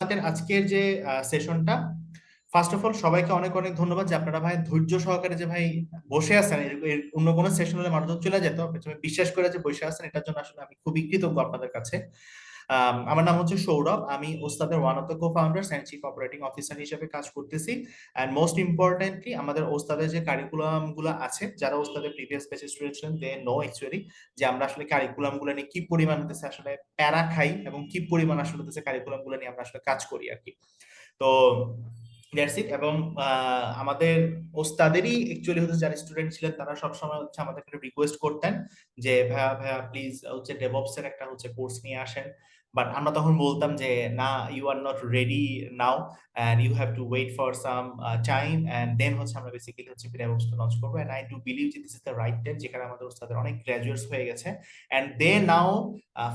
আমাদের আজকের যে সেশনটা ফার্স্ট অফ অল সবাইকে অনেক অনেক ধন্যবাদ যে আপনারা ভাই ধৈর্য সহকারে যে ভাই বসে আছেন অন্য কোনো সেশন হলে মানুষজন চলে যেত বিশ্বাস করে যে বসে আছেন, এটার জন্য আসলে আমি খুবই কৃতজ্ঞ আপনাদের কাছে। আমার নাম হচ্ছে সৌরভ। আমি ওস্তাদের one of the co founders and chief operating officer হিসেবে কাজ করতেছি। অ্যান্ড মোস্ট ইম্পর্টেন্টলি আমাদের ওস্তাদের যে কারিকুলামগুলো আছে, যারা ওস্তাদের প্রিভিয়াস ব্যাচের স্টুডেন্ট ছিলেন দে নো অ্যাকচুয়ালি যে আমরা আসলে কারিকুলামগুলো নিয়ে কি পরিমাণ হতেছে আসলে প্যারা খাই এবং কি পরিমাণ আসলে হতেছে কারিকুলামগুলো নিয়ে আমরা আসলে কাজ করি আর কি। তো এবং আমাদের ওস্তাদেরই অ্যাকচুয়ালি হচ্ছে যারা স্টুডেন্ট ছিলেন, তারা সবসময় হচ্ছে আমাদেরকে রিকোয়েস্ট করতেন যে, ভাইয়া ভাইয়া প্লিজ হচ্ছে ডেভঅপস এর একটা হচ্ছে কোর্স নিয়ে আসেন। বাট আমরা তখন বলতাম যে, না you are not ready now and you have to wait for some time and then হচ্ছে আমরা বেসিক্যালি হচ্ছে ডেভঅপস লঞ্চ করব. অ্যান্ড আই ডু বিলিভ যে this is the right time যেখানে আমাদের ওস্তাদের অনেক গ্র্যাজুয়েটস হয়ে গেছে। And they now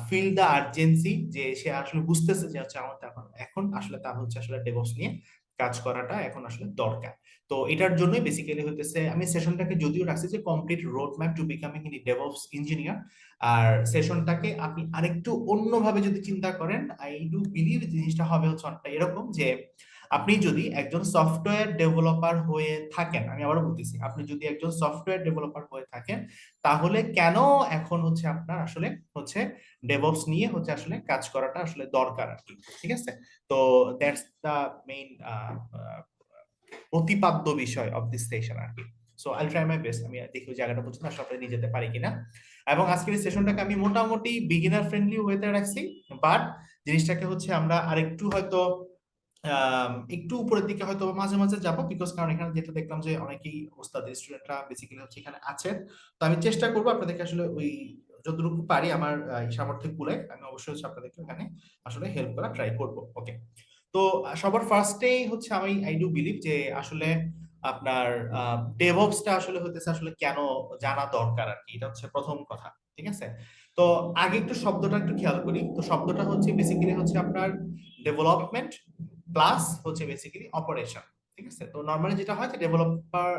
feel the urgency যে সে আসলে বুঝতেছে যে হচ্ছে আমার এখন আসলে তার হচ্ছে আসলে ডেভঅপস নিয়ে কাজ করাটা এখন আসলে দরকার। তো এটার জন্যই বেসিক্যালি হতেছে আমি সেশনটাকে যদিও রাখছি যে complete road map to becoming in DevOps engineer আর সেশনটাকে আপনি আরেকটু অন্যভাবে যদি চিন্তা করেন আই ডু বিলিভ জিনিসটা হবে হচ্ছে অনেকটা এরকম যে আপনি যদি একজন সফটওয়্যার ডেভেলপার হয়ে থাকেন, আমি আবারও বলতেছি, আপনি যদি একজন সফটওয়্যার ডেভেলপার হয়ে থাকেন, তাহলে কেন এখন হচ্ছে আপনার আসলে হচ্ছে ডেভঅপস নিয়ে হচ্ছে আসলে কাজ করাটা আসলে দরকার আর কি, ঠিক আছে? তো দ্যাটস দ্য মেইন প্রতিপাদ্য বিষয় অফ দিস সেশন আর কি। So I try my best আমি দেখি জায়গাটা পর্যন্ত আসলে আপনারা নিয়ে যেতে পারি কিনা। এবং আজকের এই সেশনটাকে আমি মোটামুটি বিগিনার ফ্রেন্ডলি ওয়েতে রাখছি। বাট জিনিসটাকে হচ্ছে আমরা আরেকটু হয়তো একটু উপরের দিকে হয়তো মাঝে মাঝে যাব। বিকজ কারণ এখানে যেটা দেখলাম যে অনেকেই ওস্তাদের স্টুডেন্টরা বেসিক্যালি হচ্ছে এখানে আছেন। তো আমি চেষ্টা করব আপনাদেরকে আসলে ওই যতটুকু পারি আমার সামর্থ্য কুলে আমি অবশ্যই আপনাদেরকে এখানে আসলে হেল্প করা ট্রাই করব। ওকে তো সবার ফার্স্টেই হচ্ছে আমি আই ডু বিলিভ যে আসলে আপনার ডেভঅপসটা আসলে হতেছে আসলে কেন জানা দরকার আর কি এটা হচ্ছে প্রথম কথা, ঠিক আছে? তো আগে একটু শব্দটা একটু খেয়াল করি। তো শব্দটা হচ্ছে বেসিক্যালি হচ্ছে আপনার ডেভেলপমেন্ট প্লাস হচ্ছে বেসিক্যালি অপারেশন ঠিক আছে? তো নর্মালি যেটা হয় যে ডেভেলপার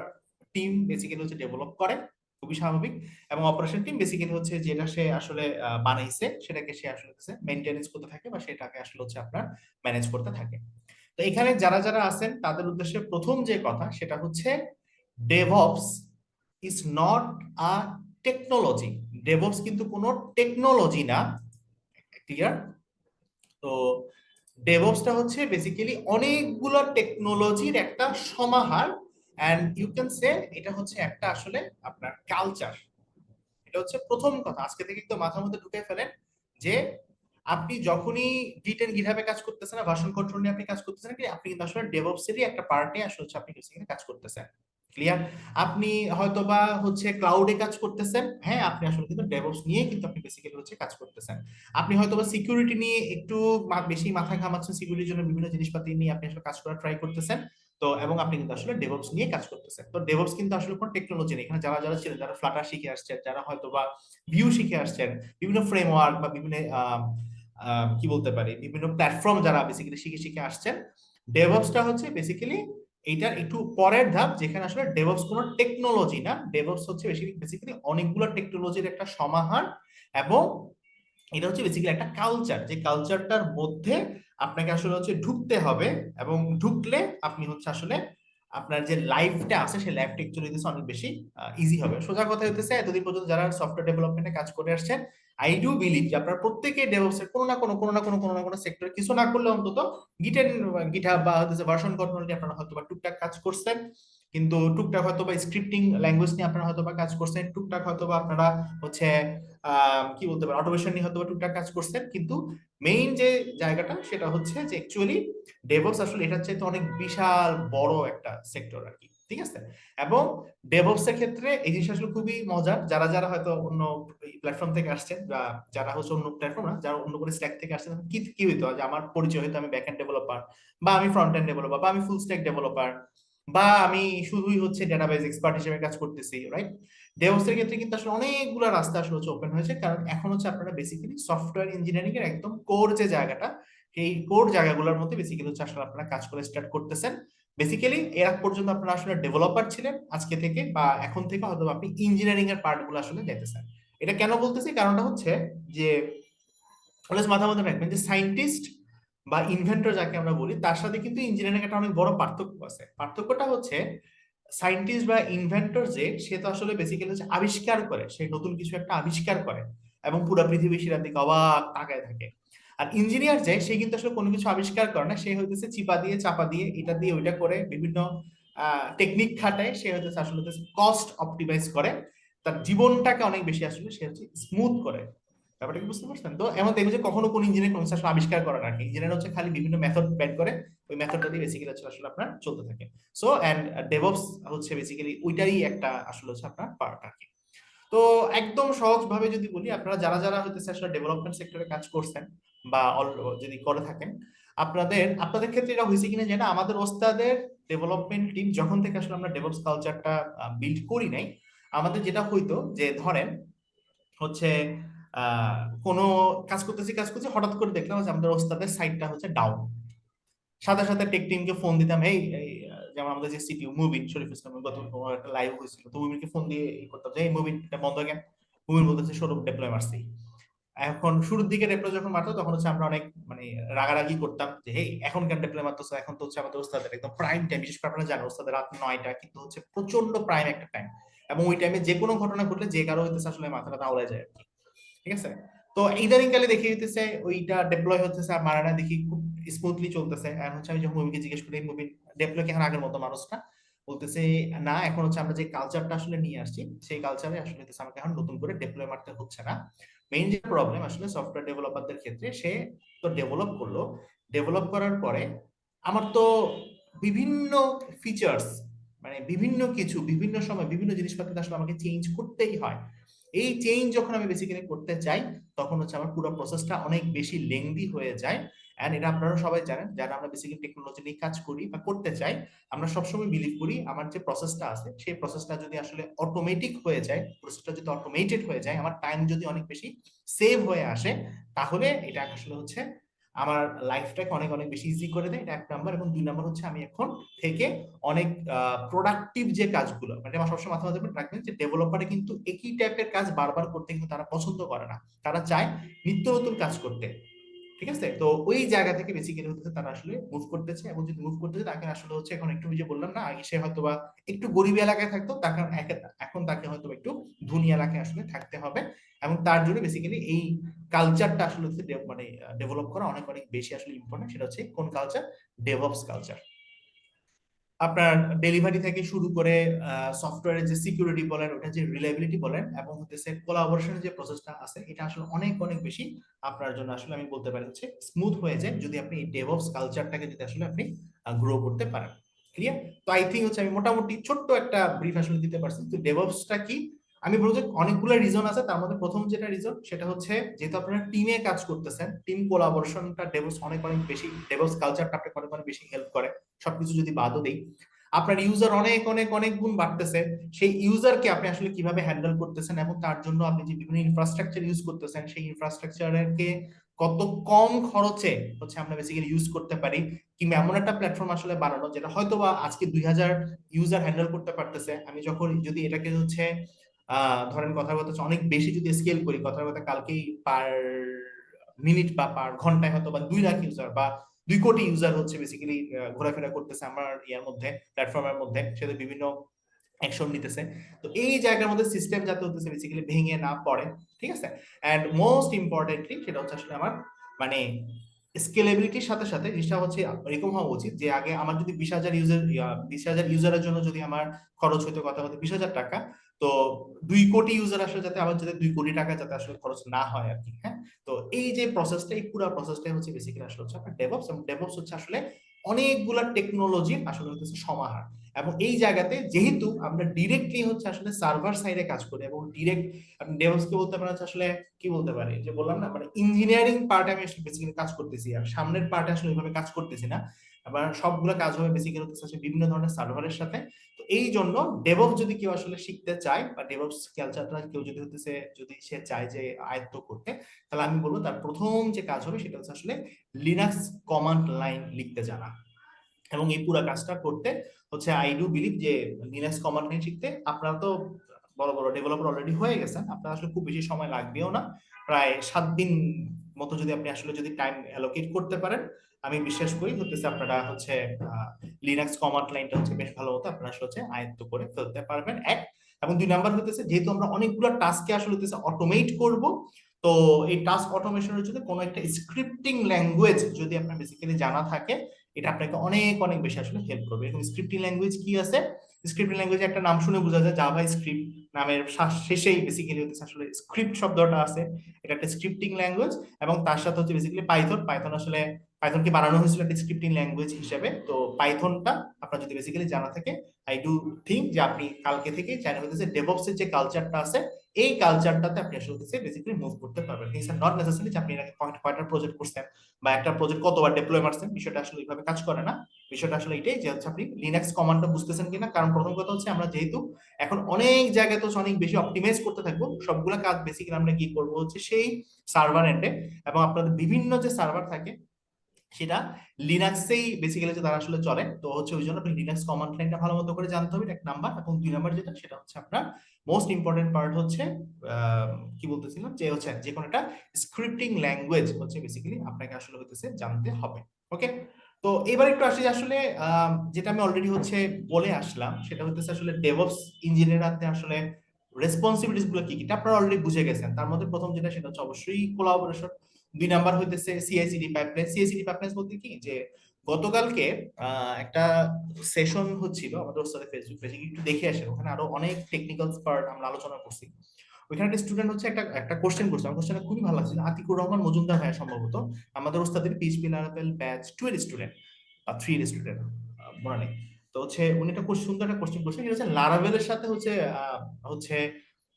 টিম বেসিক্যালি হচ্ছে ডেভেলপ করে। খুবই স্বাভাবিক এবং অপারেশন টিম বেসিক্যালি হচ্ছে যেটা সে আসলে বানাইছে, সেটাকে সে আসলে মেনটেনেন্স করতে থাকে বা সেটাকে আসলে হচ্ছে আপনার ম্যানেজ করতে থাকে। তো এখানে যারা যারা আছেন, তাদের উদ্দেশ্যে প্রথম যে কথা সেটা হচ্ছে DevOps is not a technology DevOps কিন্তু কোনো টেকনোলজি না ক্লিয়ার তো ডেভঅপসটা হচ্ছে বেসিক্যালি অনেকগুলো টেকনোলজির একটা সমাহার অ্যান্ড ইউ ক্যান সে এটা হচ্ছে একটা আসলে আপনার কালচার এটা হচ্ছে প্রথম কথা। আজকে থেকে একটু মাথার মধ্যে ঢুকে ফেলেন যে আপনি যখনই গিটেন গিটহাবে কাজ করতেছেন না ভার্সন কন্ট্রোল নিয়ে আপনি কাজ করতেছেন, কি আপনি কিন্তু আসলে ডেভঅপসেরই একটা পার্টে আসলে হচ্ছে আপনি বেসিক্যালি কাজ করতেছেন। ক্লিয়ার আপনি হয়তোবা হচ্ছে ক্লাউডে কাজ করতেছেন। হ্যাঁ আপনি আসলে কিন্তু ডেভঅপস নিয়ে কিন্তু আপনি বেসিক্যালি হচ্ছে কাজ করতেছেন। আপনি হয়তোবা সিকিউরিটি নিয়ে একটু বেশি মাথা ঘামাচ্ছেন সিকিউরিটির জন্য বিভিন্ন জিনিসপাতি নিয়ে আপনি আসলে কাজ করার ট্রাই করতেছেন। তো, এবং আপনি কিন্তু আসলে ডেভঅপস নিয়ে কাজ করতেছেন। তো ডেভঅপস কিন্তু আসলে কোনো টেকনোলজি নেই। এখানে যারা যারা ছিলেন, যারা ফ্লাটার শিখে আসছেন, যারা হয়তো বা ভিউ শিখে আসছেন, বিভিন্ন ফ্রেমওয়ার্ক বা বিভিন্ন কি বলতে পারি, বিভিন্ন প্ল্যাটফর্ম যারা বেসিক্যালি শিখে শিখে আসছেন ডেভঅপসটা হচ্ছে বেসিক্যালি এইটার একটু পরের ধাপ, যেখানে আসলে ডেভঅপস কোনো টেকনোলজি না। ডেভঅপস হচ্ছে বেসিক্যালি অনেকগুলো টেকনোলজির একটা সমাহার এবং এটা হচ্ছে বেসিক্যালি একটা কালচার যে কালচারটার মধ্যে আপনাকে আসলে হচ্ছে ঢুকতে হবে এবং ঢুকলে আপনি হচ্ছে আসলে আপনার যে লাইফটা আছে সেই লাইফটা অ্যাকচুয়ালি দিতে অনেক বেশি ইজি হবে। সোজা কথা হইতেছে, এতদিন পর্যন্ত যারা সফটওয়্যার ডেভেলপমেন্টে কাজ করে আসছেন আই ডু বিলিভ যে আপনার প্রত্যেকেই ডেভেলপস এর কোনো না কোনো কোনো না কোনো কোনো না কোনো সেক্টরে কিছু না করলে অন্তত গিটেন গিটহাব বা হচ্ছে ভার্সন কন্ট্রোল আপনারা হয়তো বা টুকটাক কাজ করছেন। কিন্তু টুকটাক হয়তো বা স্ক্রিপ্টিং ল্যাঙ্গুয়েজ নিয়ে আপনারা হয়তো বা কাজ করছেন, টুকটাক হয়তো বা আপনারা হচ্ছে কি বলতে পারেন অটোমেশন নিয়ে হয়তো বা টুকটাক কাজ করছেন, কিন্তু মেইন যে জায়গাটা সেটা হচ্ছে যে অ্যাকচুয়ালি ডেভঅপস আসলে এটার চাইতে অনেক বিশাল বড় একটা সেক্টর আর কি, ঠিক আছে? এবং ডেভঅপস এর ক্ষেত্রে এই জিনিসটা আসলে খুবই মজার, যারা যারা হয়তো অন্য প্ল্যাটফর্ম থেকে আসছেন বা যারা হচ্ছে অন্য প্ল্যাটফর্ম না, যারা অন্য কোনো স্ট্যাক থেকে আসছেন, কি কি হইতো? যে আমার পরিচয় হয়তো আমি ব্যাক এন্ড ডেভেলপার বা আমি ফ্রন্ট এন্ড ডেভেলপার বা আমি ফুল স্ট্যাক ডেভেলপার বা আমি শুধুই হচ্ছে ডেটাবেজ এক্সপার্ট হিসেবে কাজ করতেছি রাইট ডেভঅপস এর ক্ষেত্রে কিন্তু আসলে অনেকগুলো রাস্তা আসলে হচ্ছে ওপেন হয়েছে, কারণ এখন হচ্ছে আপনারা বেসিক্যালি সফটওয়্যার ইঞ্জিনিয়ারিং এর একদম কোর যে জায়গাটা, এই কোর জায়গাগুলোর মধ্যে বেসিক্যালি হচ্ছে আসলে আপনারা কাজ করে স্টার্ট করতেছেন। বেসিক্যালি এর আগ পর্যন্ত আপনারা আসলে ডেভেলপার ছিলেন আজকে থেকে বা এখন থেকে হয়তো আপনি ইঞ্জিনিয়ারিং এর পার্টগুলো আসলে যেতেছেন এটা কেন বলতেছি? কারণটা হচ্ছে যে অলওয়েজ মাথা মধ্যে রাখবেন যে সায়েন্টিস্ট বা ইনভেন্টর যাকে আমরা বলি, তার সাথে কিন্তু ইঞ্জিনিয়ারিং একটা অনেক বড় পার্থক্য আছে। পার্থক্যটা হচ্ছে সায়েন্টিস্ট বা ইনভেন্টর যে, সে তো আসলে বেসিক্যালি হচ্ছে আবিষ্কার করে, সে নতুন কিছু একটা আবিষ্কার করে এবং পুরো পৃথিবী সেটার দিকে অবাক তাকায় থাকে। আর ইঞ্জিনিয়ার যে, সে কিন্তু আসলে কোনো কিছু আবিষ্কার করে না, সে হইতেছে চিপা দিয়ে, চাপা দিয়ে, এটা দিয়ে ওইটা করে, বিভিন্ন টেকনিক খাটায়, সে হইতেছে আসলে কস্ট অপটিমাইজ করে, তার জীবনটাকে অনেক বেশি আসলে সে হচ্ছে স্মুথ করে। ব্যাপারটা কি বুঝতে পারছেন? তো এমন দেখবে যে কখনো কোন ইঞ্জিনিয়ার কোনো আসলে আবিষ্কার করে না। ইঞ্জিনিয়ার হচ্ছে খালি বিভিন্ন মেথড বের করে, ওই মেথডটা দিয়ে বেসিক্যালি আসলে আপনার চলতে থাকে। সো এন্ড ডেভঅপস হচ্ছে বেসিক্যালি ওইটারই একটা আসলে হচ্ছে আপনার পার্ট আর কি তো একদম সহজ ভাবে যদি বলি, আপনারা যারা যারা হইতেছে আসলে ডেভেলপমেন্ট সেক্টরে কাজ করছেন বা যদি করে থাকেন, আপনাদের আপনাদের ক্ষেত্রে এটা হয়েছে কিনা না। আমাদের ওস্তাদের ডেভেলপমেন্ট টিম যখন থেকে আসলে আমরা ডেভেলপস কালচারটা বিল্ড করি নাই, আমাদের যেটা হইতো যে ধরেন হচ্ছে কোনো কাজ করতেছি কাজ করছি হঠাৎ করে দেখলাম যে আমাদের ওস্তাদের সাইটটা হচ্ছে ডাউন সাথে সাথে টেক টিমকে ফোন দিতাম এই এই, যেমন আমাদের যে মুবিন শরীফ গত একটা লাইভ হয়েছিল। তো ফোন দিয়ে ই করতাম যে এই এটা বন্ধ বলতেছে সৌরভ ডেপ্লয় মারছি। এখন শুরুর দিকে ডেপ্লয় যখন মারতো তখন হচ্ছে আমরা অনেক মানে রাগারাগি করতাম যে হেই এখন কেন ডেপ্লয় মারতেছো? এখন তো হচ্ছে আমাদের ওস্তাদের একদম প্রাইম টাইম বিশেষ করে আপনারা জানেন ওস্তাদের রাত নয়টা কিন্তু হচ্ছে প্রচণ্ড প্রাইম একটা টাইম এবং ওই টাইমে যে কোনো ঘটনা ঘটলে যে কারও হইতেছে আসলে মাথাটা আওড়ায় যায় আর কি। ঠিক আছে? তো ইদানিং কালে দেখে হইতেছে, ওইটা ডেপ্লয় হতেছে আর মারানা দেখি খুব স্মুথলি চলতেছে। আর হচ্ছে আমি যখন মুভিকে জিজ্ঞেস করি মুভি ডেপ্লয় কি এখন আগের মতো মানুষ না? বলতেছে, না, এখন হচ্ছে আমরা যে কালচারটা আসলে নিয়ে আসছি, সেই কালচারে আসলে আমাকে এখন নতুন করে ডেপ্লয় মারতে হচ্ছে না। মেইন যে প্রবলেম আসলে সফটওয়্যার ডেভেলপারদের ক্ষেত্রে, সে তো ডেভেলপ করল। ডেভেলপ করার পরে আমার তো বিভিন্ন ফিচার্স মানে বিভিন্ন কিছু, বিভিন্ন সময় বিভিন্ন জিনিসপত্র আসলে আমাকে চেঞ্জ করতেই হয়। এই চেঞ্জ যখন আমি বেসিক্যালি করতে চাই, তখন হচ্ছে আমার পুরো প্রসেসটা অনেক বেশি লেংদি হয়ে যায়। এন্ড এটা আপনারা সবাই জানেন, যারা আমরা বেসিক্যালি টেকনোলজি নিয়ে কাজ করি বা করতে চাই, আমরা সবসময় বিলিভ করি আমার যে প্রসেসটা আছে, সেই প্রসেসটা যদি আসলে অটোমেটিক হয়ে যায় প্রসেসটা যদি অটোমেটেড হয়ে যায়, আমার টাইম যদি অনেক বেশি সেভ হয়ে আসে, তাহলে এটা আসলে হচ্ছে আমার লাইফটাকে অনেক অনেক বেশি ইজি করে দেয়। এটা এক নাম্বার এবং দুই নাম্বার হচ্ছে আমি এখন থেকে অনেক প্রোডাক্টিভ যে কাজগুলো মানে আমার সবসময় মাথা মাথায় রাখবেন যে ডেভেলপারে কিন্তু একই টাইপের কাজ বারবার করতে কিন্তু তারা পছন্দ করে না। তারা চায় নিত্য নতুন কাজ করতে। ঠিক আছে? তো ওই জায়গা থেকে বেসিক্যালি হচ্ছে তারা আসলে মুভ করতেছে এবং যদি মুভ করতেছে, তাকে আসলে হচ্ছে এখন একটু যে বললাম না, আগে সে হয়তো বা একটু গরিব এলাকায় থাকতো, তাকে এখন তাকে হয়তো একটু ধনী এলাকায় আসলে থাকতে হবে এবং তার জন্য বেসিক্যালি এই কালচারটা আসলে মানে ডেভেলপ করা অনেক অনেক বেশি আসলে ইম্পর্টেন্ট সেটা হচ্ছে কোন কালচার ডেভঅপস কালচার আপনার ডেলিভারি থেকে শুরু করে সফটওয়্যারের যে সিকিউরিটি বলেন ওটা যে রিলায়েবিলিটি বলেন, এবং হতেছে কোলাবোরেশনের যে প্রসেসটা আছে, এটা আসলে অনেক অনেক বেশি আপনার জন্য আসলে আমি বলতে পারি হচ্ছে স্মুথ হয়ে যায় যদি আপনি এই ডেভঅপস কালচারটাকে যদি আসলে আপনি গ্রো করতে পারেন। ক্লিয়ার তো আই থিঙ্ক হচ্ছে আমি মোটামুটি ছোট্ট একটা ব্রিফ আসলে দিতে পারছি। তো ডেভঅপসটা কি? আমি বলব যে অনেকগুলো রিজন আছে, তার মধ্যে প্রথম যেটা রিজন সেটা হচ্ছে যেহেতু আপনারা টিমে কাজ করতেছেন টিম কোলাবোরেশনটা ডেভলপস অনেক অনেক বেশি ডেভলপস কালচারটা আপনাকে অনেক অনেক বেশি হেল্প করে। সবকিছু যদি বাদও দেই, আপনার ইউজার অনেক অনেক অনেক গুণ বাড়তেছে, সেই ইউজারকে আপনি আসলে কীভাবে হ্যান্ডেল করতেছেন এবং তার জন্য আপনি যে বিভিন্ন ইনফ্রাস্ট্রাকচার ইউজ করতেছেন, সেই ইনফ্রাস্ট্রাকচারকে কত কম খরচে হচ্ছে আমরা বেসিক্যালি ইউজ করতে পারি, কিংবা এমন একটা প্ল্যাটফর্ম আসলে বানানো যেটা হয়তো বা আজকে দুই হাজার ইউজার হ্যান্ডেল করতে পারতেছে। আমি যখন যদি এটাকে হচ্ছে ধরেন কথা কথা অনেক বেশি যদি স্কেল করি কথা কথা কালকেই পার মিনিট বা পার ঘন্টায় হয়তো বা দুই লাখ ইউজার বা দুই কোটি ইউজার হচ্ছে বেসিক্যালি ঘোরাফেরা করতেছে আমার ইয়ার মধ্যে প্ল্যাটফর্মের মধ্যে, সেটা বিভিন্ন অ্যাকশন নিতেছে। তো এই জায়গার মধ্যে সিস্টেম যাতে হতেছে বেসিক্যালি ভেঙে না পড়ে, ঠিক আছে? এন্ড মোস্ট ইম্পর্টেন্টলি সেটা হচ্ছে আসলে আমার মানে স্কেলেবিলিটির সাথে সাথে জিনিসটা হচ্ছে এরকম হওয়া উচিত যে আগে আমার যদি বিশ হাজার ইউজার বিশ হাজার ইউজারের জন্য যদি আমার খরচ হইতো কথা হতো বিশ হাজার টাকা তো দুই কোটি ইউজার আসলে যাতে আমার যাতে দুই কোটি টাকা যাতে আসলে খরচ না হয় আর কি হ্যাঁ? তো এই যে প্রসেসটা এই পুরো প্রসেসটাই হচ্ছে বেসিক্যালি আসলে হচ্ছে আপনার ডেভঅপস এবং ডেভঅপস হচ্ছে আসলে অনেকগুলা টেকনোলজি আসলে হচ্ছে সমাহার। এবং এই জায়গাতে যেহেতু আমরা ডিরেক্টলি হচ্ছে আসলে সার্ভার সাইডে কাজ করি এবং ডিরেক্ট আপনি ডেভঅপস কে বলতে পারেন হচ্ছে আসলে কি বলতে পারি? যে বললাম না মানে ইঞ্জিনিয়ারিং পার্টে আমি বেসিক্যালি কাজ করতেছি, আর সামনের পার্টে আসলে ওইভাবে কাজ করতেছি না। আবার সবগুলো কাজ হবে বেসিক্যালি হচ্ছে বিভিন্ন ধরনের সার্ভারের সাথে। তো এই জন্য ডেভঅপস যদি কেউ আসলে শিখতে চায় বা ডেভঅপস কালচারটা কেউ যদি হতেছে যদি সে চায় যে আয়ত্ত করতে, তাহলে আমি বলব তার প্রথম যে কাজ হবে সেটা হচ্ছে আসলে লিনাক্স কমান্ড লাইন লিখতে জানা। এবং এই পুরো কাজটা করতে হচ্ছে আই ডু বিলিভ যে লিনাক্স কমান্ড লাইন শিখতে আপনারা তো বড় বড় ডেভেলপার অলরেডি হয়ে গেছেন, আপনার আসলে খুব বেশি সময় লাগবেও না। প্রায় সাত দিন মতো যদি আপনি আসলে যদি টাইম অ্যালোকেট করতে পারেন আমি বিশ্বাস করি হতেছে আপনারা হচ্ছে লিনাক্স কমান্ড লাইনটা হচ্ছে বেশ ভালো মতো আপনারা হচ্ছে আয়ত্ত করে ফেলতে পারবেন। এক, এবং দুই নাম্বার হতেছে যেহেতু আমরা অনেকগুলো টাস্কে আসলে হতেছে অটোমেট করব, তো এই টাস্ক অটোমেশনের জন্য কোনো একটা স্ক্রিপ্টিং ল্যাঙ্গুয়েজ যদি আপনার বেসিক্যালি জানা থাকে, এটা আপনাকে অনেক অনেক বেশি আসলে হেল্প করবে। এরকম স্ক্রিপ্টিং ল্যাঙ্গুয়েজ কি আছে? স্ক্রিপ্টিং ল্যাঙ্গুয়েজ একটা নাম শুনে বোঝা যায় জাভা স্ক্রিপ্ট নামের শেষেই বেসিক্যালি হচ্ছে আসলে স্ক্রিপ্ট শব্দটা আছে। এটা একটা স্ক্রিপ্টিং ল্যাঙ্গুয়েজ এবং তার সাথে হচ্ছে বেসিক্যালি পাইথন পাইথন আসলে পাইথনকে বানানো হয়েছিল একটা স্ক্রিপ্টিং ল্যাঙ্গুয়েজ হিসেবে। তো পাইথনটা আপনার যদি বেসিক্যালি জানা থাকে আই ডু থিঙ্ক যে আপনি কালকে থেকে চাইনা হইতেছে ডেভঅপস এর যে কালচারটা আছে, এই কালচারটাতে আপনি আসলে হচ্ছে বেসিক্যালি মুভ করতে পারবেন। ইটস নট নেসেসারি যে আপনি এর আগে কয়টা প্রজেক্ট করছেন বা একটা প্রজেক্ট কতবার ডিপ্লয় মারছেন, বিষয়টা আসলে এইভাবে কাজ করে না। বিষয়টা আসলে এটাই যে হচ্ছে আপনি লিনাক্স কমান্ডটা বুঝতেছেন কিনা। কারণ প্রথম কথা হচ্ছে আমরা যেহেতু এখন অনেক জায়গায় তো অনেক বেশি অপটিমাইজ করতে থাকব। সবগুলো কাজ বেসিক্যালি আমরা কি করব হচ্ছে সেই সার্ভার এন্ডে এবং আপনাদের বিভিন্ন যে সার্ভার থাকে সেটা লিনাক্সেই বেসিক্যালি যে তারা আসলে চলে। তো হচ্ছে ওই জন্য আপনি লিনাক্স কমান্ড লাইনটা ভালো মতো করে জানতে হবে। এক নাম্বার এবং দুই নাম্বার যেটা, সেটা হচ্ছে আপনার মোস্ট ইম্পর্টেন্ট পার্ট হচ্ছে কি বলতেছিলাম? যে হচ্ছে যে কোনো একটা স্ক্রিপ্টিং ল্যাঙ্গুয়েজ হচ্ছে বেসিক্যালি আপনাকে আসলে হইতেছে জানতে হবে। ওকে তো এবার একটু আসি আসলে যেটা আমি অলরেডি হচ্ছে বলে আসলাম, সেটা হচ্ছে আসলে ডেভঅপস ইঞ্জিনিয়ার আসলে রেসপন্সিবিলিটিসগুলো কি কি? আপনারা অলরেডি বুঝে গেছেন। তার মধ্যে প্রথম যেটা, সেটা হচ্ছে অবশ্যই কোলাবোরেশন দুই নাম্বার হইতেছে সিআইসিডি পাইপলাইন সিআইসিডি পাইপলাইন বলতে কি? যে গতকালকে একটা সেশন হচ্ছিল আমাদের ওস্তাদের ফেসবুক পেজে একটু দেখে আসেন, ওখানে আরও অনেক টেকনিক্যাল পার্ট আমরা আলোচনা করছি। ওইখানে একটা স্টুডেন্ট হচ্ছে একটা একটা কোশ্চেন করছে। আমার কোশ্চেনটা খুবই ভালো লাগছে। আতিকুর রহমান মজুমদার ভাইয়া সম্ভবত আমাদের ওস্তাদের পিএইচপি লারাভেল ব্যাচ টু এর স্টুডেন্ট বা থ্রি এর স্টুডেন্ট মনে নেই। তো হচ্ছে উনি একটা সুন্দর একটা কোশ্চেন করছেন। এটা হচ্ছে লারাভেলের সাথে হচ্ছে হচ্ছে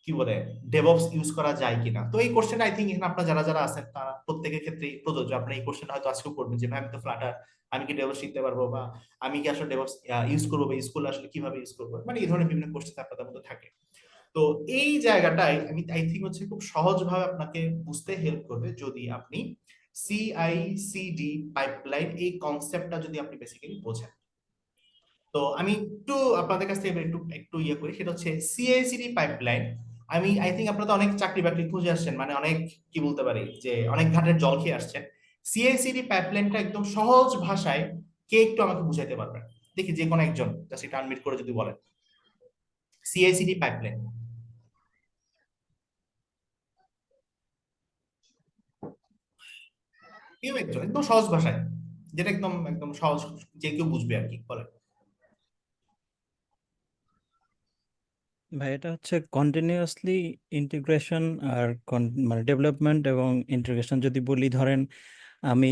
কি বলে ডেভঅপস ইউজ করা যায় কিনা? তো এই কোশ্চেন আই থিঙ্ক এখানে আপনারা যারা যারা আছেন, তারা প্রত্যেকের ক্ষেত্রে প্রযোজ্য। আপনি এই কোশ্চেনটা হয়তো আজকেও করবেন যে আমি তো ফ্লাটার আমি কি ডেভঅপস শিখতে পারব বা আমি কি আসলে ডেভঅপস ইউজ করব বা করলে আসলে কীভাবে ইউজ করব? মানে এই ধরনের বিভিন্ন কোশ্চেন আপনাদের মধ্যে থাকে। তো এই জায়গাটাই আমি আই থিঙ্ক হচ্ছে খুব সহজভাবে আপনাকে বুঝতে হেল্প করবে যদি আপনি সিআইসিডি পাইপলাইন এই কনসেপ্টটা যদি আপনি বেসিক্যালি বোঝেন। তো আমি একটু আপনাদের কাছ থেকে একটু একটু ইয়ে করি। সেটা হচ্ছে সিআইসিডি পাইপলাইন আমি আই থিঙ্ক আপনারা তো অনেক চাকরি বাকরি খুঁজে আসছেন মানে অনেক, কি বলতে পারি, যে অনেক ঘাটের জল খেয়ে আসছেন। সিআইসিডি পাইপলাইনটা একদম সহজ ভাষায় কে একটু আমাকে বুঝাইতে পারবেন দেখি যে কোনো একজন জাস্ট এটা আনমিট করে যদি বলেন। সিআইসিডি পাইপলাইন কেউ একজন, একদম সহজ ভাষায়, যেটা একদম একদম সহজ, যে কেউ বুঝবে আর কি, বলেন। ভাই এটা হচ্ছে কন্টিনিউয়াসলি ইন্টিগ্রেশন আর মানে ডেভেলপমেন্ট এবং ইন্টিগ্রেশন যদি বলি ধরেন আমি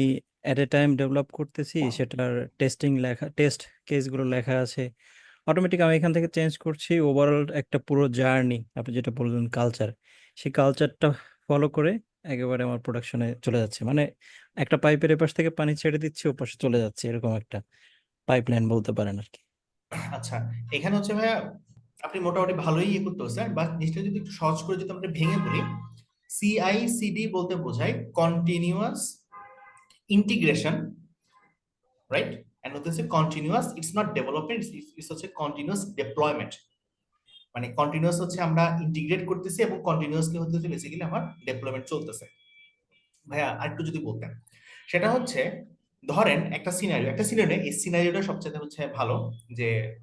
এট এ টাইম ডেভেলপ করতেছি সেটার টেস্টিং লেখা টেস্ট কেসগুলো লেখা আছে। অটোমেটিক আমি এখান থেকে চেঞ্জ করছি ওভারঅল একটা পুরো জার্নি আপনি যেটা বললেন কালচার সেই কালচারটা ফলো করে একেবারে আমার প্রোডাকশনে চলে যাচ্ছে। মানে একটা পাইপের এপাশ থেকে পানি ছেড়ে দিচ্ছি ওপাশে চলে যাচ্ছে এরকম একটা পাইপলাইন বলতে পারেন আর কি। আচ্ছা এখানে হচ্ছে ভাইয়া আপনি মোটামুটি ভালোই ইয়ে করতে পারছেন বাট জিনিসটা যদি একটু সহজ করে যদি আমরা ভেঙে বলি সিআইসিডি বলতে বোঝায় কন্টিনিউয়াস ইন্টিগ্রেশন রাইট এন্ড হচ্ছে continuous it's not development it's হচ্ছে কন্টিনিউয়াস ডেপ্লয়মেন্ট মানে কন্টিনিউয়াস হচ্ছে আমরা ইন্টিগ্রেট করতেছি এবং কন্টিনিউয়াসলি হচ্ছে বেসিক্যালি আমার ডেভেলপমেন্ট চলতেছে। ভাইয়া, আরেকটু যদি বলতেন। সেটা হচ্ছে, ধরেন একটা সিনারিও একটা সিনারিও এই সিনারিওটা সবচেয়ে হচ্ছে ভালো, যে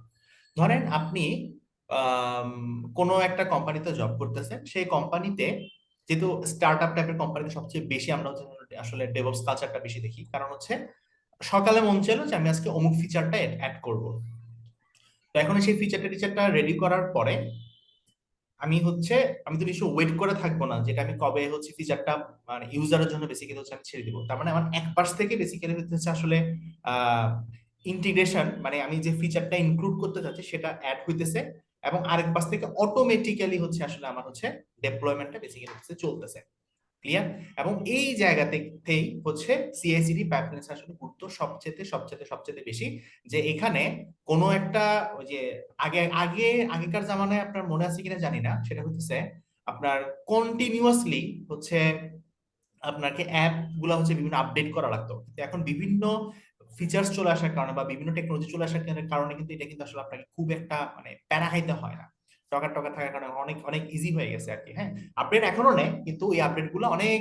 ধরেন আপনি কোনো একটা কোম্পানিতে জব করতেছেন, সেই কোম্পানিতে যেহেতু স্টার্ট আপ টাইপের কোম্পানিতে সবচেয়ে বেশি আমরা আসলে ডেভঅপস কালচারটা বেশি দেখি। কারণ হচ্ছে সকালে মন চাইলো যে আমি আজকে অমুক ফিচারটা অ্যাড করব। তো এখন সেই ফিচারটা টিচারটা রেডি করার পরে আমি হচ্ছে, আমি তো নিশ্চয় ওয়েট করে থাকব না যেটা আমি কবে হচ্ছে ফিচারটা মানে ইউজারের জন্য বেসিক্যালি হচ্ছে আমি ছেড়ে দিব। তার মানে আমার এক পাশ থেকে বেসিক্যালি হচ্ছে আসলে ইন্টিগ্রেশন মানে আমি যে ফিচারটা ইনক্লুড করতে চাচ্ছি সেটা অ্যাড হইতেছে। এবং আরেক পাশ থেকে অটোমেটিক্যালি হচ্ছে আসলে আমার হচ্ছে ডেপ্লয়মেন্টটা বেসিক্যালি হচ্ছে চলতেছে। ক্লিয়ার এবং এই জায়গাতেই হচ্ছে সিআইসিডি পাইপলাইন আসলে গুরুত্ব সবচেয়ে সবচেয়ে সবচেয়ে বেশি। যে এখানে কোনো একটা ওই যে আগে আগে, আগেকার জামানায় আপনার মনে আছে কিনা জানি না। সেটা হচ্ছে আপনার কন্টিনিউয়াসলি হচ্ছে আপনাকে অ্যাপগুলা হচ্ছে বিভিন্ন আপডেট করা লাগতো। কিন্তু এখন বিভিন্ন ফিচার্স চলে আসার কারণে বা বিভিন্ন টেকনোলজি চলে আসার কারণে কিন্তু এটা কিন্তু আসলে আপনাকে খুব একটা মানে প্যারা খাইতে হয় না। টকা টকা থাকার কারণে অনেক অনেক ইজি হয়ে গেছে আর কি হ্যাঁ? আপডেট এখনও নেই, কিন্তু ওই আপডেটগুলো অনেক,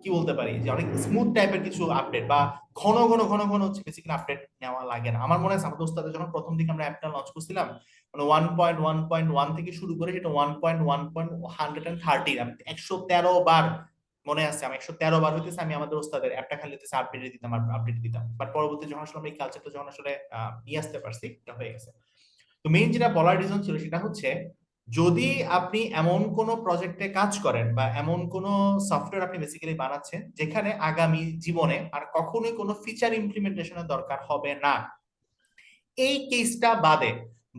কি বলতে পারি, যে অনেক স্মুথ টাইপের কিছু আপডেট বা ঘন ঘন ঘন ঘন হচ্ছে বেসিক্যালি আপডেট নেওয়া লাগে না। আমার মনে হয় আমাদের ওস্তাদের যখন প্রথম দিকে আমরা অ্যাপটা লঞ্চ করছিলাম মানে one point one point one থেকে শুরু করে সেটা one point one point hundred and thirty একশো তেরো বার মনে আছে, আমি একশো তেরো বার হইতেছে, আমি আমাদের ওস্তাদের অ্যাপটা খালি হইতেছে আপডেট দিতাম আপডেট দিতাম। বাট পরবর্তী যখন আসলে এই কালচারটা যখন আসলে নিয়ে আসতে পারছি, এটা হয়ে গেছে। তো মেইন যেটা বলার রিজন ছিল সেটা হচ্ছে, যদি আপনি এমন কোনো প্রজেক্টে কাজ করেন বা এমন কোনো সফটওয়্যার আপনি বেসিক্যালি বানাচ্ছেন, যেখানে আগামী জীবনে আর কখনোই কোনো ফিচার ইমপ্লিমেন্টেশনের দরকার হবে না। এই কেসটা বাদে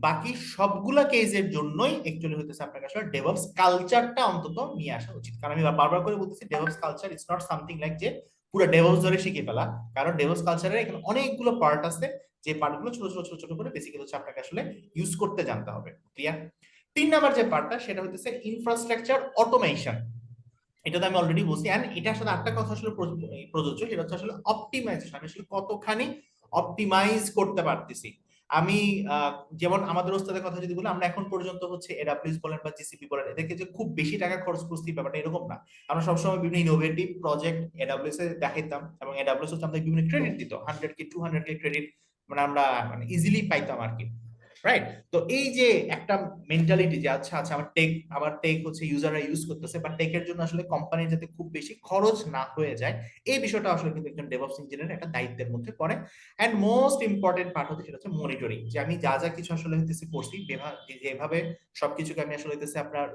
বাকি সবগুলা কেসের জন্যই অ্যাকচুয়ালি হইতেছে আপনার আসলে ডেভেলপস কালচারটা অন্তত নিয়ে আসা উচিত। কারণ আমি বারবার করে বলতেছি DevOps culture is not something like যে পুরো ডেভেলপস ধরে শিখে ফেলা। কারণ ডেভেলপস কালচারের এখানে অনেকগুলো পার্ট আছে যে পার্টগুলো ছোট ছোট ছোট ছোট করে বেসিক্যালি হচ্ছে আপনাকে আসলে ইউজ করতে জানতে হবে। ক্লিয়ার তিন নাম্বার যে পার্টটা সেটা হচ্ছে ইনফ্রাস্ট্রাকচার অটোমেশন এটাতে আমি অলরেডি বলছি। এন্ড এটার সাথে একটা কথা আসলে প্রযোজ্য প্রযোজ্য, সেটা হচ্ছে আসলে অপটিমাইজেশন আমি আসলে কতখানি অপটিমাইজ করতে পারতেছি। আমি যেমন আমাদের ওস্তাদের কথা যদি বলি, আমরা এখন পর্যন্ত হচ্ছে এডাব্লিউস বলেন বা জিসিপি বলেন, এদেরকে যে খুব বেশি টাকা খরচ করছি ব্যাপারটা এরকম না। আমরা সবসময় বিভিন্ন ইনোভেটিভ প্রজেক্ট এডাব্লিউস এ দেখাইতাম এবং এডাব্লিউস হচ্ছে আমাদের বিভিন্ন ক্রেডিট দিত। Hundred K two hundred K credit মানে আমরা মানে ইজিলি পাইতাম আর কি। রাইট তো এই যে একটা মেন্টালিটি যে আচ্ছা আচ্ছা আমার টেক আমার টেক হচ্ছে ইউজাররা ইউজ করতেছে বা টেকের জন্য আসলে কোম্পানির যাতে খুব বেশি খরচ না হয়ে যায়, এই বিষয়টা আসলে কিন্তু একজন ডেভঅপস ইঞ্জিনিয়ারের একটা দায়িত্বের মধ্যে পড়ে। এন্ড মোস্ট ইম্পর্টেন্ট পার্ট হচ্ছে, সেটা হচ্ছে মনিটরিং যে আমি যা যা কিছু আসলে হইতেছে করছি যেভাবে সবকিছুকে আমি আসলে হইতেছে আপনার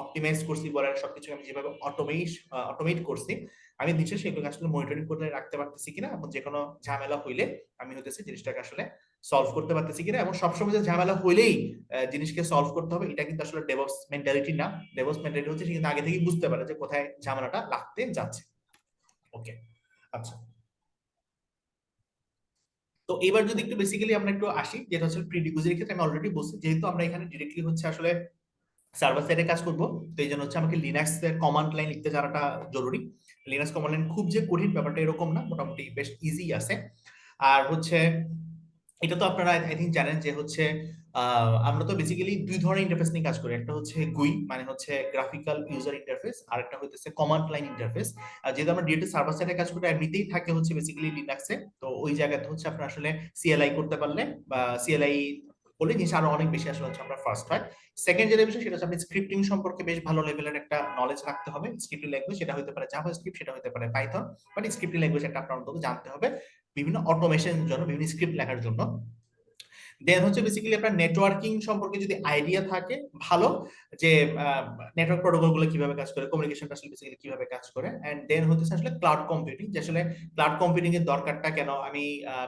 অপটিমাইজ করছি বলেন সবকিছু আমি যেভাবে অটোমেট অটোমেট করছি, আমি নিশ্চয়ই সেগুলো আসলে মনিটরিং করে রাখতে পারতেছি কিনা, এবং যে কোনো ঝামেলা হইলে আমি হইতেছে জিনিসটাকে আসলে সলভ করতে পারতেছি কিনা এবং সবসময় যে ঝামেলা হইলেই আহ, জিনিসকে সলভ করতে হবে এটা কিন্তু আসলে ডেভঅপস মেন্টালিটি না। ডেভঅপস মেন্টালিটি হচ্ছে কিন্তু আগে থেকেই বুঝতে পারে যে কোথায় ঝামেলাটা লাগতে যাচ্ছে। ওকে আচ্ছা। তো এবার যদি একটু বেসিক্যালি আমরা একটু আসি যেটা হচ্ছে প্রিডিকুজের ক্ষেত্রে আমি অলরেডি বলছি যেহেতু আমরা এখানে ডিরেক্টলি হচ্ছে আসলে সার্ভার সাইডে কাজ করব তো এই জন্য হচ্ছে আমাকে লিনাক্স এর কমান্ড লাইন লিখতে জানাটা জরুরি। লিনাক্স কমান্ড লাইন খুব যে কঠিন ব্যাপারটা এরকম না মোটামুটি বেশ ইজি আছে। আর হচ্ছে এটা তো আপনারা আই থিঙ্ক জানেন যে হচ্ছে আমরা তো বেসিক্যালি দুই ধরনের ইন্টারফেস নিয়ে কাজ করি। একটা হচ্ছে গুই মানে হচ্ছে গ্রাফিক্যাল ইউজার ইন্টারফেস আর একটা হচ্ছে কমান্ড লাইন ইন্টারফেস আর যেহেতু আমরা ডিরেক্ট সার্ভার সাইডে কাজ করি, এমনিতেই থাকে হচ্ছে বেসিক্যালি লিনাক্সে তো ওই জায়গাতে হচ্ছে আপনার আসলে সিএলআই করতে পারলে বা সিএলআই করলে জিনিস আরও অনেক বেশি আসলে হচ্ছে আমরা ফার্স্ট হয়। সেকেন্ড যেটা বিষয়, সেটা হচ্ছে আপনি স্ক্রিপ্টিং সম্পর্কে বেশ ভালো লেভেলের একটা নলেজ রাখতে হবে। স্ক্রিপ্টিং ল্যাঙ্গুয়েজ সেটা হতে পারে জাভা স্ক্রিপ্ট সেটা হতে পারে পাইথন বাট স্ক্রিপ্টিং ল্যাঙ্গুয়েজ একটা আপনার অন্তত জানতে হবে। বিভিন্ন অটোমেশনের জন্য, বিভিন্ন স্ক্রিপ্ট লেখার জন্য। দেন হচ্ছে বেসিক্যালি আপনার নেটওয়ার্কিং সম্পর্কে যদি আইডিয়া থাকে, ভালো, যে নেটওয়ার্ক প্রোটোকলগুলো কীভাবে কাজ করে কমিউনিকেশনটা আসলে বেসিক্যালি কীভাবে কাজ করে। এন্ড দেন হচ্ছে আসলে ক্লাউড কম্পিউটিং যে আসলে ক্লাউড কম্পিউটিং এর দরকারটা কেন? আমি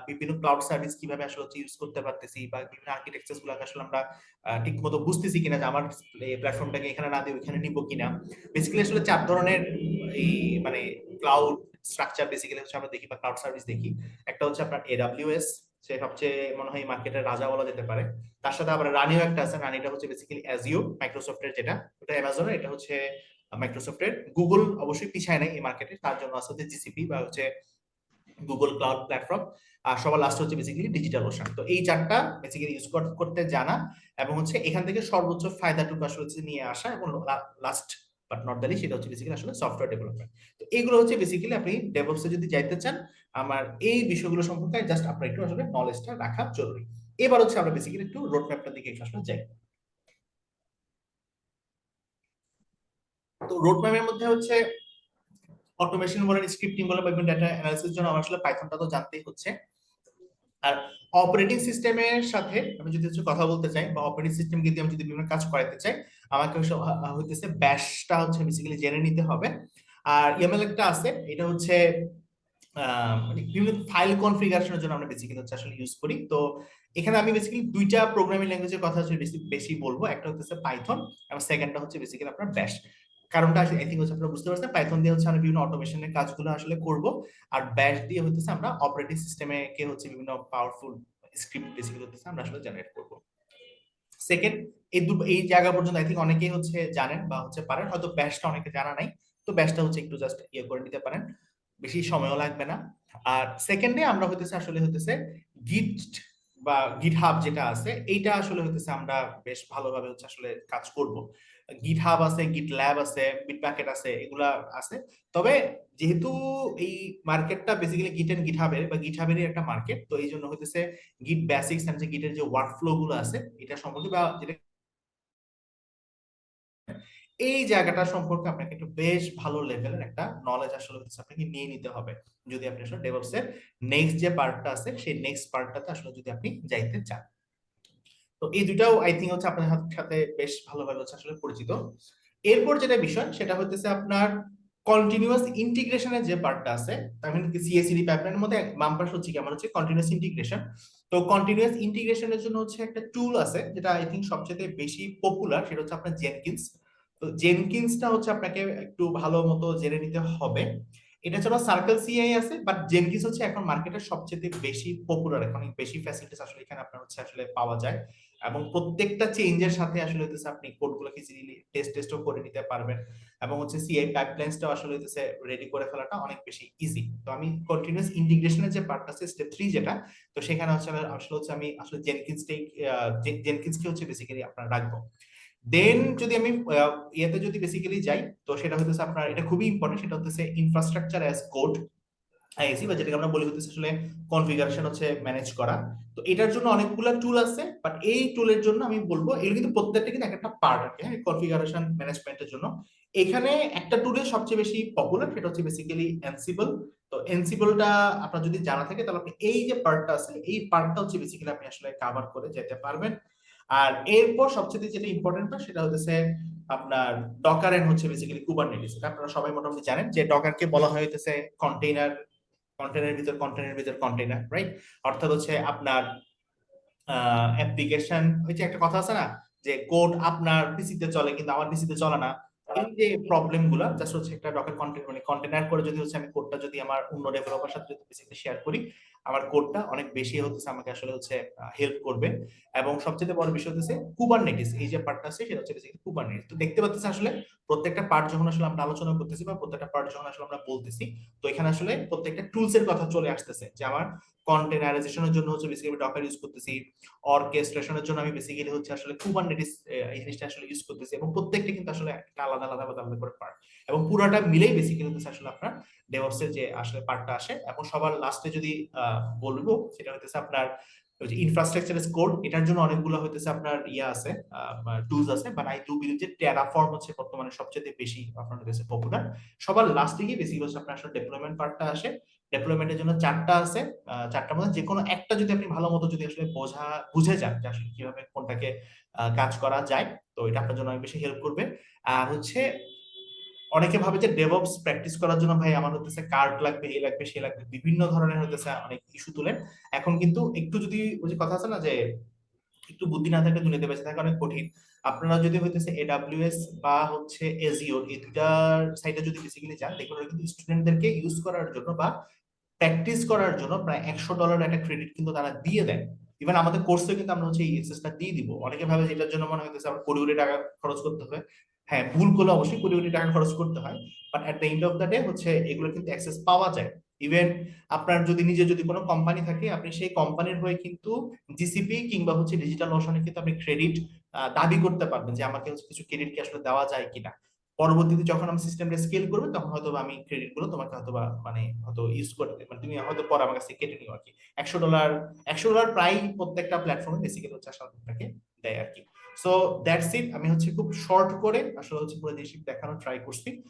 বিভিন্ন ক্লাউড সার্ভিস কীভাবে আসলে হচ্ছে ইউজ করতে পারতেছি বা বিভিন্ন আর্কিটেকচারগুলো আসলে আমরা ঠিক মতো বুঝতেছি কিনা যে আমার প্ল্যাটফর্মটাকে এখানে না দিয়ে ওইখানে নিব কিনা। বেসিক্যালি আসলে চার ধরনের, এই মানে ক্লাউড স্ট্রাকচার বেসিক্যালি হচ্ছে আমরা দেখি বা ক্লাউড সার্ভিস দেখি। একটা হচ্ছে আপনার এডাব্লিউএস সে সবচেয়ে মনে হয় মার্কেটের রাজা বলা যেতে পারে। তার সাথে আবার রানিও একটা আছে রানিটা হচ্ছে বেসিক্যালি অ্যাজিও মাইক্রোসফটের যেটা, ওটা অ্যামাজনের এটা হচ্ছে মাইক্রোসফটের গুগল অবশ্যই পিছায় নাই এই মার্কেটে তার জন্য আছে হচ্ছে জিসিপি বা হচ্ছে গুগল ক্লাউড প্ল্যাটফর্ম আর সবার লাস্ট হচ্ছে বেসিক্যালি ডিজিটাল ওশান তো এই চারটা বেসিক্যালি ইউজ করতে জানা। এবং হচ্ছে এখান থেকে সর্বোচ্চ ফায়দাটুকু আসলে নিয়ে আসা এবং লাস্ট বাট নট দ্য সেটা হচ্ছে বেসিক্যালি আসলে সফটওয়্যার ডেভেলপমেন্ট তো এগুলো হচ্ছে বেসিক্যালি আপনি ডেভেলপসে যদি যাইতে চান, আমার এই বিষয়গুলো সম্পর্কে জাস্ট আপনার একটু আসলে নলেজটা রাখা জরুরি। এবার হচ্ছে আমরা বেসিক্যালি একটু রোড ম্যাপটার দিকে একটু আসলে যাই। তো রোড ম্যাপের মধ্যে হচ্ছে অটোমেশন বলেন স্ক্রিপ্টিং বলেন বা ডাটা অ্যানালিসিস জন্য আমার আসলে পাইথনটা তো জানতেই হচ্ছে। আর অপারেটিং সিস্টেমের সাথে আমি যদি হচ্ছে কথা বলতে চাই, বা অপারেটিং সিস্টেম যদি আমি যদি বিভিন্ন কাজ করাতে চাই, আমাকে হইতেছে ব্যাশটা হচ্ছে বেসিক্যালি জেনে নিতে হবে। আর ইএমএল একটা আছে, এটা হচ্ছে মানে বিভিন্ন ফাইল কনফিগারেশনের জন্য আমরা বেসিক্যালি হচ্ছে আসলে ইউজ করি। তো এখানে আমি বেসিক্যালি দুইটা প্রোগ্রামিং ল্যাঙ্গুয়েজের কথা হচ্ছে বেশি বলব। একটা হচ্ছে পাইথন এবং সেকেন্ডটা হচ্ছে বেসিক্যালি আপনার ব্যাশ কারণটা আই থিঙ্ক হচ্ছে আপনারা বুঝতে পারছেন পাইথন দিয়ে হচ্ছে আমরা বিভিন্ন অটোমেশনের কাজগুলো আসলে করব। আর ব্যাশ দিয়ে হচ্ছে আমরা অপারেটিং সিস্টেমে কে হচ্ছে বিভিন্ন পাওয়ারফুল স্ক্রিপ্ট বেসিক্যালি হচ্ছে আমরা আসলে জেনারেট করব। সেকেন্ড এই দু, এই জায়গা পর্যন্ত আই থিঙ্ক অনেকেই হচ্ছে জানেন বা হচ্ছে পারেন, হয়তো ব্যাশটা অনেকে জানা নাই, তো ব্যাশটা হচ্ছে একটু জাস্ট ইয়ে করে নিতে পারেন, বেশি সময়ও লাগবে না। আর সেকেন্ডে আমরা হইতেছে আসলে হইতেছে গিট বা গিট হাব যেটা আছে, এইটা আসলে হইতেছে আমরা বেশ ভালোভাবে হচ্ছে আসলে কাজ করব। গিট হাব আছে গিট ল্যাব আছে বিট প্যাকেট আছে, এগুলা আছে। তবে যেহেতু এই মার্কেটটা বেসিক্যালি গিট এন্ড গিট হাবের বা গিট হাবেরই একটা মার্কেট, তো এই জন্য হইতেছে গিট বেসিক্স এন্ড যে গিটের যে ওয়ার্ক ফ্লো গুলো আছে, এটা সম্পর্কে বা যেটা এই জায়গাটা সম্পর্কে আপনাকে একটু বেশ ভালো লেভেলের একটা নলেজ আসলে আপনাকে নিয়ে নিতে হবে, যদি আপনি আসলে ডেভেলপস এর নেক্সট যে পার্টটা আছে, সেই নেক্সট পার্টটাতে আসলে যদি আপনি যাইতে চান। তো এই দুটাও আই থিঙ্ক হচ্ছে আপনার হাত- সাথে বেশ ভালোভাবে হচ্ছে আসলে পরিচিত। এরপর যেটা বিষয়, সেটা হচ্ছে আপনার কন্টিনিউয়াস ইন্টিগ্রেশনের যে পার্টটা আছে মানে সিএসিডি পাইপলাইনের মধ্যে বাম পাশ হচ্ছে কি? আমার হচ্ছে কন্টিনিউয়াস ইন্টিগ্রেশন তো কন্টিনিউয়াস ইন্টিগ্রেশনের জন্য হচ্ছে একটা টুল আছে, যেটা আই থিঙ্ক সবচেয়ে বেশি পপুলার সেটা হচ্ছে আপনার জেনকিন্স তো জেনকিন্সটা হচ্ছে আপনাকে একটু ভালো মতো জেনে নিতে হবে। এটা ছাড়া সার্কেল সিআই আছে বাট জেনকিন্স হচ্ছে এখন মার্কেটের সবচেয়ে বেশি পপুলার এখন বেশি ফ্যাসিলিটিস আসলে এখানে আপনার হচ্ছে আসলে পাওয়া যায়। এবং প্রত্যেকটা চেঞ্জের সাথে আসলে হচ্ছে আপনি কোডগুলোকে ইজিলি টেস্ট টেস্টও করে নিতে পারবেন। এবং হচ্ছে সিআই পাইপলাইন্সটাও আসলে হচ্ছে রেডি করে ফেলাটা অনেক বেশি ইজি তো আমি কন্টিনিউয়াস ইন্টিগ্রেশনের যে পার্ট আছে স্টেপ থ্রি যেটা, তো সেখানে হচ্ছে আসলে হচ্ছে আমি আসলে জেনকিন্সটাই জেনকিন্সকে হচ্ছে বেসিক্যালি আপনার রাখব। দেন যদি আমি ইয়েতে যদি বেসিক্যালি যাই, তো সেটা হচ্ছে আপনার, এটা খুবই ইম্পর্টেন্ট সেটা হচ্ছে ইনফ্রাস্ট্রাকচার অ্যাজ কোড আইএসি বা যেটাকে আমরা বলি হচ্ছে আসলে কনফিগারেশন হচ্ছে ম্যানেজ করা। তো এটার জন্য অনেকগুলো টুল আছে বাট এই টুলের জন্য আমি বলব, এগুলো কিন্তু প্রত্যেকটা কিন্তু একটা পার্ট আর হ্যাঁ কনফিগারেশন ম্যানেজমেন্টের জন্য। এখানে একটা টুলের সবচেয়ে বেশি পপুলার সেটা হচ্ছে বেসিক্যালি এনসিবল তো এনসিবলটা আপনার যদি জানা থাকে, তাহলে আপনি এই যে পার্টটা আছে, এই পার্টটা হচ্ছে বেসিক্যালি আপনি আসলে কভার করে যেতে পারবেন। আর এরপর সবচেয়ে যেটা ইম্পর্টেন্ট সেটা হচ্ছে আপনার ডকার এন্ড হচ্ছে বেসিক্যালি কুবারনেটিস এটা আপনারা সবাই মোটামুটি জানেন যে ডকারকে বলা হইতেছে কন্টেইনার কন্টেনারের ভিতর কন্টেনারের ভিতর কন্টেনার রাইট অর্থাৎ হচ্ছে আপনার অ্যাপ্লিকেশন হচ্ছে একটা কথা আছে না? যে কোড আপনার পিসিতে চলে কিন্তু আমার পিসিতে চলে না। এই যে প্রবলেমগুলো জাস্ট হচ্ছে একটা ডকার কন্টেন্ট মানে কন্টেনার করে যদি হচ্ছে আমি কোডটা যদি আমার অন্য ডেভেলপার সাথে যদি পিসিতে শেয়ার করি আমার কোডটা অনেক বেশি হচ্ছে আমাকে আসলে হচ্ছে হেল্প করবে। এবং সবচেয়ে বড় বিষয় হচ্ছে কুবারনেটিস এই যে পার্টটা আছে, সেটা হচ্ছে বেসিক্যালি কুবারনেটিস তো দেখতে পাচ্ছেন আসলে প্রত্যেকটা পার্ট যখন আসলে আমরা আলোচনা করতেছি বা প্রত্যেকটা পার্ট যখন আসলে আমরা বলতেছি, তো এখানে আসলে প্রত্যেকটা টুলস এর কথা চলে আসতেছে। যে আমার কন্টেনারাইজেশনের জন্য হচ্ছে বেসিক্যালি ডকার ইউজ করতেছি অর্কেস্ট্রেশনের জন্য আমি বেসিক্যালি হচ্ছে আসলে কুবারনেটিস এই জিনিসটা আসলে ইউজ করতেছি এবং প্রত্যেকটা কিন্তু আসলে একটা আলাদা আলাদা আলাদা করে পার্ট এবং পুরোটা মিলেই বেসিক্যালি হচ্ছে আসলে আপনার ডেভঅপস এর যে আসলে পার্টটা আসে। এবং সবার লাস্টে যদি বলব, সেটা হচ্ছে আপনার যে ইনফ্রাস্ট্রাকচার কোড এটার জন্য অনেকগুলো হইতেছে আপনার ইয়া আছে টুলস আছে। বাট আই ডু বিলিভ যে টেরাফর্ম হচ্ছে বর্তমানে সবচেয়ে বেশি আপনার কাছে পপুলার সবার লাস্টে গিয়ে বেশি হচ্ছে আপনার আসলে ডেভেলপমেন্ট পার্টটা আসে। ডেভেলপমেন্টের জন্য চারটা আছে চারটার মধ্যে যে কোনো একটা যদি আপনি ভালো মতো যদি আসলে বোঝা, বুঝে যান যে আসলে কীভাবে কোনটাকে কাজ করা যায়, তো এটা আপনার জন্য অনেক বেশি হেল্প করবে। আর হচ্ছে অনেকে ভাবে যে ডেভঅপস প্র্যাকটিস করার জন্য ভাই আমার হতেছে কার্ড লাগবে এ লাগবে সে লাগবে, বিভিন্ন ধরনের হতেছে অনেক ইস্যু তুলেন। এখন কিন্তু একটু যদি ওই যে কথা আছে না যে একটু বুদ্ধি না থাকলে দুনিয়াতে বেঁচে থাকা অনেক কঠিন। আপনারা যদি হইতেছে এডাব্লিউএস বা হচ্ছে এজিওর এই দুইটার সাইডে যদি বেসিক্যালি যান দেখুন ওরা কিন্তু স্টুডেন্টদেরকে ইউজ করার জন্য বা প্র্যাকটিস করার জন্য প্রায় একশো ডলার একটা ক্রেডিট কিন্তু তারা দিয়ে দেন ইভেন আমাদের কোর্সে কিন্তু আমরা হচ্ছে এই এক্সেসটা দিয়ে দিব। অনেকে ভাবে যে এটার জন্য মনে হইতেছে আমার কোটি কোটি টাকা খরচ করতে হবে। হ্যাঁ ভুল করলে অবশ্যই কোটি কোটি টাকা খরচ করতে হয় but at the end of the day হচ্ছে এগুলো কিন্তু অ্যাক্সেস পাওয়া যায়। ইভেন আপনার যদি নিজে যদি কোনো কোম্পানি থাকে, আপনি সেই কোম্পানির হয়ে কিন্তু জিসিপি কিংবা হচ্ছে ডিজিটাল ওশনে কিন্তু আপনি ক্রেডিট দাবি করতে পারবেন যে আমাকে কিছু ক্রেডিট কি আসলে দেওয়া যায় কিনা। পরবর্তীতে যখন আমি সিস্টেমটা স্কেল করবে, তখন হয়তো আমি ক্রেডিটগুলো তোমাকে হয়তো মানে হয়তো ইউজ করতে মানে তুমি হয়তো পরে আমার কাছে কেটে নিও আর কি। একশো ডলার একশো ডলার প্রায় প্রত্যেকটা প্ল্যাটফর্মে বেসিক্যালি হচ্ছে আসলে আপনাকে দেয় আর কি। সো দ্যাটস ইট আমি হচ্ছে খুব শর্ট করে আসলে হচ্ছে পুরো জিনিস দেখানোর ট্রাই করছি।